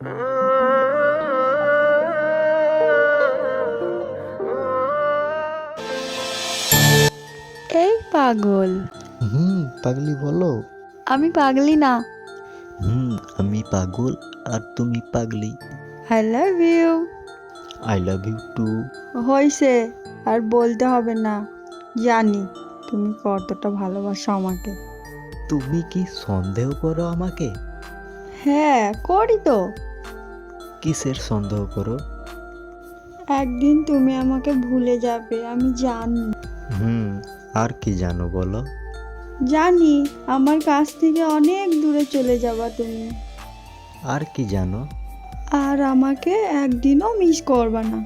এই পাগল। হুম পাগলি বলো। আমি পাগলি না। হুম আমি পাগল আর তুমি পাগলি। I love you I love you too হয়েছে আর বলতে হবে না। জানি তুমি কতটা ভালোবাসো আমাকে। তুমি কি সন্দেহ করো আমাকে? হ্যাঁ করি তো। কিসের সন্দেহ করো? একদিন তুমি আমাকে ভুলে যাবে আমি জানি। হুম আর কি জানো বলো? জানি আমার কাছ থেকে অনেক দূরে চলে যাবা তুমি। আর কি জানো? আর আমাকে একদিনও মিস করবা না।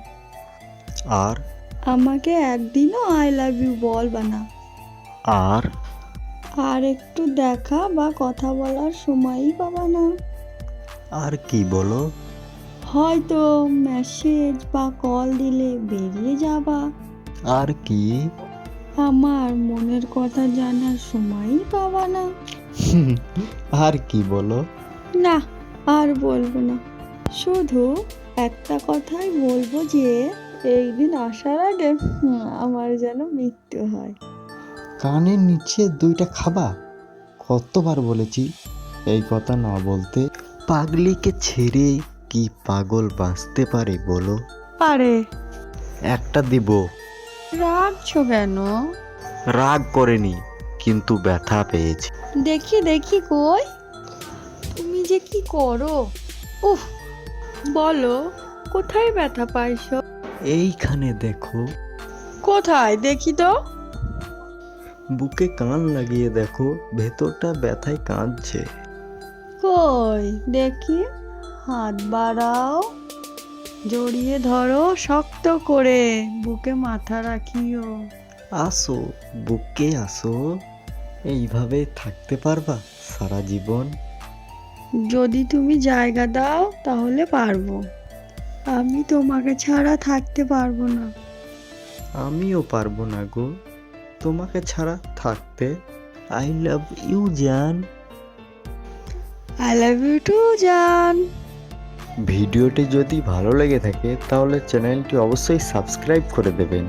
আর? আমাকে একদিনও আই লাভ ইউ বলবা না। আর? আর একটু দেখা বা কথা বলার সময়ই পাবা না। আর কি বলো? হয়তো মেসেজ বা কল দিলে বেরিয়ে যাবা। আর কি? আমার মনের কথা জানার সময়ই পাবা না। আর কি বলো? না আর বলব না। শুধু একটা কথাই বলব যে এই দিন আসার আগে আমার যেন মৃত্যু হয়। কানের নিচে দুইটা খাবা? কতবার বলেছি এই কথা না বলতে? পাগলিকে ছেড়ে কি পাগল বাঁচতে পারে বলো? পারে। একটা দিব। রাখছো কেন? রাগ করেনি কিন্তু ব্যথা পেয়েছি। দেখি দেখি কই। তুমি যে কি করো? উফ বলো কোথায় ব্যথা পাইছো? এইখানে দেখো। কোথায়? দেখি তো। বুকে কান লাগিয়ে দেখো ভেতরটা ব্যথায় কাঁদছে। কই? দেখি। হাত বাড়াও জড়িয়ে ধরো শক্ত করে বুকে মাথা রাখিও। আসো বুকে আসো। এইভাবে থাকতে পারবা সারা জীবন? যদি তুমি জায়গা দাও তাহলে পারব। আমি তোমাকে ছাড়া থাকতে পারব না। আমিও পারব না গো। তোমাকে ছাড়া থাকতে আই লাভ ইউ জান আই লাভ ইউ টু জান ভিডিওটি যদি ভালো লেগে থাকে তাহলে চ্যানেলটি অবশ্যই সাবস্ক্রাইব করে দেবেন।